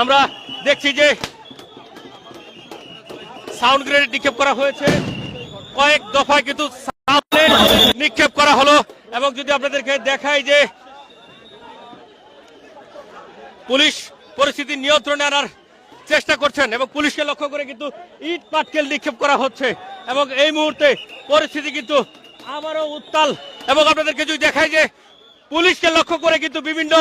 আমরা দেখছি যে সাউন্ড গ্রেনেড নিক্ষেপ করা হয়েছে। কয়েক দফায় কিন্তু নিক্ষেপ করা হলো এবং যদি আপনাদেরকে দেখাই যে পুলিশ পরিস্থিতি নিয়ন্ত্রণে আনার চেষ্টা করছেন এবং পুলিশকে লক্ষ্য করে কিন্তু ইট পাটকেল নিক্ষেপ করা হচ্ছে এবং এই মুহূর্তে পরিস্থিতি কিন্তু আবারও উত্তাল। এবং আপনাদেরকে যদি দেখাই যে পুলিশকে লক্ষ্য করে কিন্তু বিভিন্ন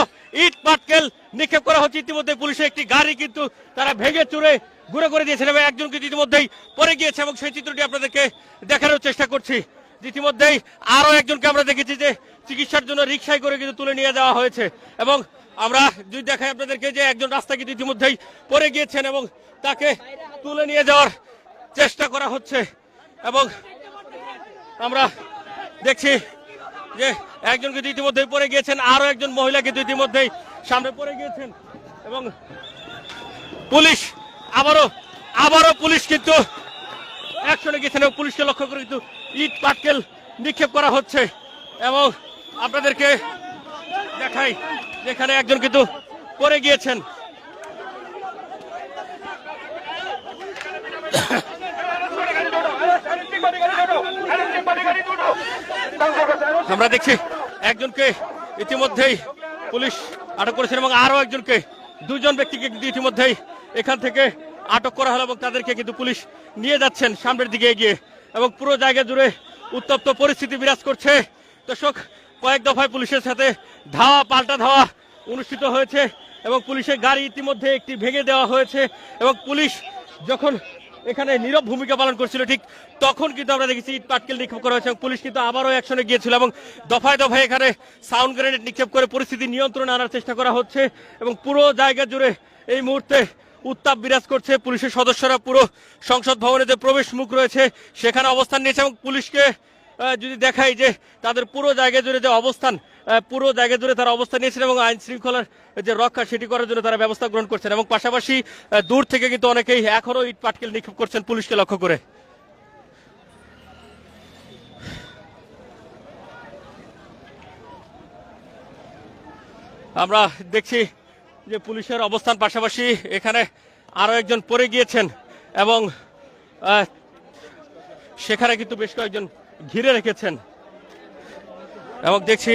ইট পাটকেল নিক্ষেপ করা হচ্ছে। ইতিমধ্যে পুলিশের একটি গাড়ি কিন্তু তারা ভেঙে চুরে ঘুরে করে দিয়েছেন এবং একজন কিন্তু ইতিমধ্যেই পরে গিয়েছে এবং সেই চিত্রটি আপনাদেরকে দেখানোর চেষ্টা করছি। ইতিমধ্যেই আরও একজনকে আমরা দেখেছি যে চিকিৎসার জন্য রিক্সায় করে কিন্তু তুলে নিয়ে যাওয়া হয়েছে এবং আমরা যদি দেখাই আপনাদেরকে যে একজন রাস্তা কিন্তু ইতিমধ্যেই পরে গিয়েছেন এবং তাকে তুলে নিয়ে যাওয়ার চেষ্টা করা হচ্ছে এবং আমরা দেখছি যে একজন কিন্তু ইতিমধ্যেই পড়ে গিয়েছেন আরও একজন মহিলা কিন্তু ইতিমধ্যেই সামনে পড়ে গিয়েছেন। এবং পুলিশ আবারও আবারও পুলিশ কিন্তু অ্যাকশনে গিয়েছেন এবং পুলিশকে লক্ষ্য করে কিন্তু ইট পাটকেল নিক্ষেপ করা হচ্ছে। এবং আপনাদেরকে দেখাই, যেখানে একজন কিন্তু পড়ে গিয়েছেন। আমরা দেখছি একজনকে ইতিমধ্যেই পুলিশ আটক করেছেন এবং আরও একজনকে দুজন ব্যক্তিকে কিন্তু ইতিমধ্যেই এখান থেকে আটক করা হলো এবং তাদেরকে কিন্তু পুলিশ নিয়ে যাচ্ছেন সামনের দিকে এগিয়ে এবং পুরো জায়গা জুড়ে উত্তপ্ত পরিস্থিতি বিরাজ করছে। দর্শক, কয়েক দফায় পুলিশের সাথে ধাওয়া, পাল্টা ধাওয়া অনুষ্ঠিত হয়েছে এবং পুলিশের গাড়ি ইতিমধ্যে একটি ভেঙে দেওয়া হয়েছে এবং পুলিশ যখন এখানে নীরব ভূমিকা পালন করছিল ঠিক তখন কিন্তু আমরা দেখেছি ইট পাটকেল নিক্ষেপ করা হয়েছে এবং পুলিশ কিন্তু আবারও অ্যাকশনে গিয়েছিল এবং দফায় দফায় এখানে সাউন্ড গ্রেনেড নিক্ষেপ করে পরিস্থিতি নিয়ন্ত্রণে আনার চেষ্টা করা হচ্ছে এবং পুরো জায়গা জুড়ে এই মুহূর্তে উত্তাপ বিরাজ করছে পুলিশের সদস্যরা। পুরো সংসদ ভবনে যে প্রবেশ মুখ রয়েছে, সেখানে অবস্থান নিয়েছে এবং পুলিশকে যদি দেখাই যে তাদের পুরো জায়গা জুড়ে যে অবস্থান পুরো জায়গা জুড়ে তারা অবস্থান নিয়েছেন এবং আইন শৃঙ্খলার যে রক্ষা, সেটি করার জন্য তারা ব্যবস্থা গ্রহণ করছেন। এবং পাশাপাশি দূর থেকে কিন্তু অনেকেই এখনও ইট পাটকেল নিক্ষেপ করছেন পুলিশকে লক্ষ্য করে। আমরা দেখছি যে পুলিশের অবস্থান পাশাপাশি এখানে আরও একজন পড়ে গিয়েছেন এবং সেখানে কিন্তু বেশ কয়েকজন ঘিরে রেখেছেন। এবং দেখছি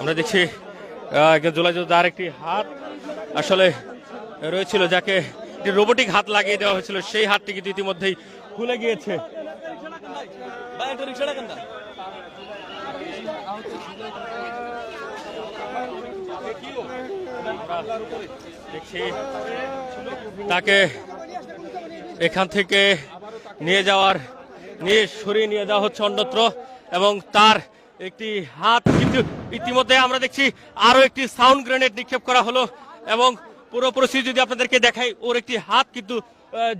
আমরা দেখছি জুলাই যোদ্ধার একটি হাত আসলে রয়েছিল, যাকে একটি রোবোটিক হাত লাগিয়ে দেওয়া হয়েছিল। সেই হাতটি কিন্তু ইতিমধ্যেই খুলে গিয়েছে। তাকে এখান থেকে নিয়ে যাওয়ার নিয়ে সরিয়ে নিয়ে যাওয়া হচ্ছে অন্যত্র এবং তার একটি হাত কিন্তু ইতিমধ্যে আমরা দেখছি আরও একটি সাউন্ড গ্রেনেড নিক্ষেপ করা হলো এবং পুরো যদি আপনাদেরকে দেখাই, ওর একটি হাত কিন্তু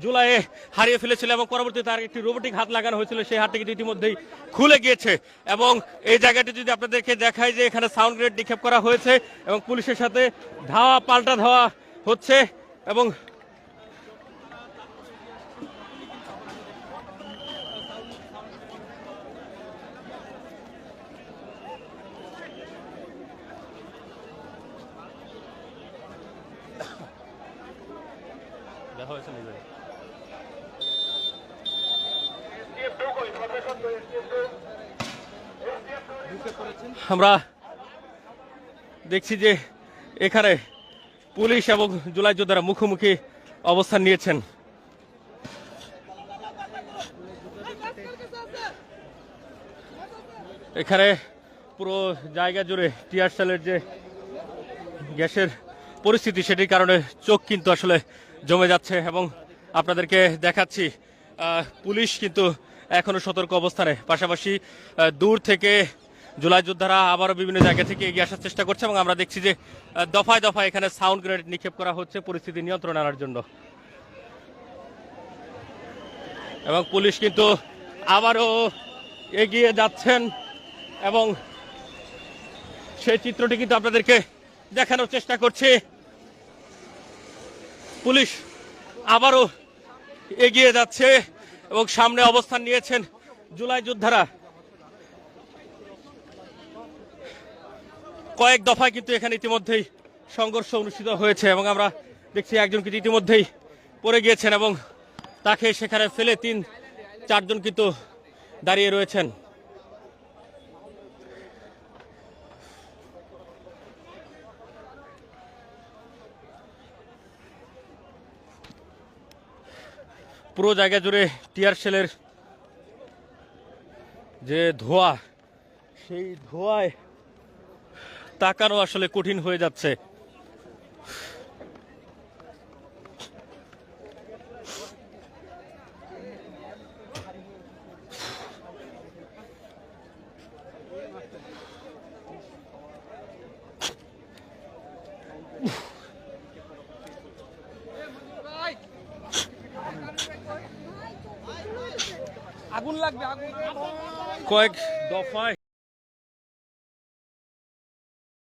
জুলাইয়ে হারিয়ে ফেলেছিল এবং পরবর্তী তার একটি রোবোটিক হাত লাগানো হয়েছিল, সেই হাতটি কিন্তু ইতিমধ্যেই খুলে গিয়েছে এবং এই জায়গাটি যদি আপনাদেরকে দেখাই যে এখানে সাউন্ড গ্রেড নিক্ষেপ করা হয়েছে এবং পুলিশের সাথে ধাওয়া, পাল্টা ধাওয়া হচ্ছে এবং হয়েছে নিজে আমরা দেখছি যে এখানে পুলিশ এবং জুলাই যোদ্ধারা মুখোমুখি অবস্থান নিয়েছেন। এখানে পুরো জায়গা জুড়ে টিয়ার সেলের যে গ্যাসের পরিস্থিতি, সেটির কারণে চোখ কিন্তু আসলে জমে যাচ্ছে এবং আপনাদেরকে দেখাচ্ছি পুলিশ কিন্তু এখনও সতর্ক অবস্থানে। পাশাপাশি দূর থেকে জুলাই যোদ্ধারা আবারও বিভিন্ন জায়গা থেকে এগিয়ে আসার চেষ্টা করছে এবং আমরা দেখছি যে দফায় দফায় এখানে সাউন্ড গ্রেনেড নিক্ষেপ করা হচ্ছে পরিস্থিতি নিয়ন্ত্রণ আনার জন্য। এবং পুলিশ কিন্তু আবারও এগিয়ে যাচ্ছেন এবং সেই চিত্রটি কিন্তু আপনাদেরকে দেখানোর চেষ্টা করছি। পুলিশ আবারও এগিয়ে যাচ্ছে এবং সামনে অবস্থান নিয়েছেন জুলাই যোদ্ধারা। কয়েক দফায় কিন্তু এখানে ইতিমধ্যেই সংঘর্ষ অনুষ্ঠিত হয়েছে এবং আমরা দেখছি একজন কিন্তু ইতিমধ্যেই পড়ে গিয়েছেন এবং তাকে সেখানে ফেলে তিন, চারজন কিন্তু দাঁড়িয়ে রয়েছেন। পুরো জায়গা জুড়ে টিয়ার সেলের যে ধোয়া সেই ধোঁয়ায় তাকানো আসলে কঠিন হয়ে যাচ্ছে। আগুন লাগবে আগুন কয়েক দফায়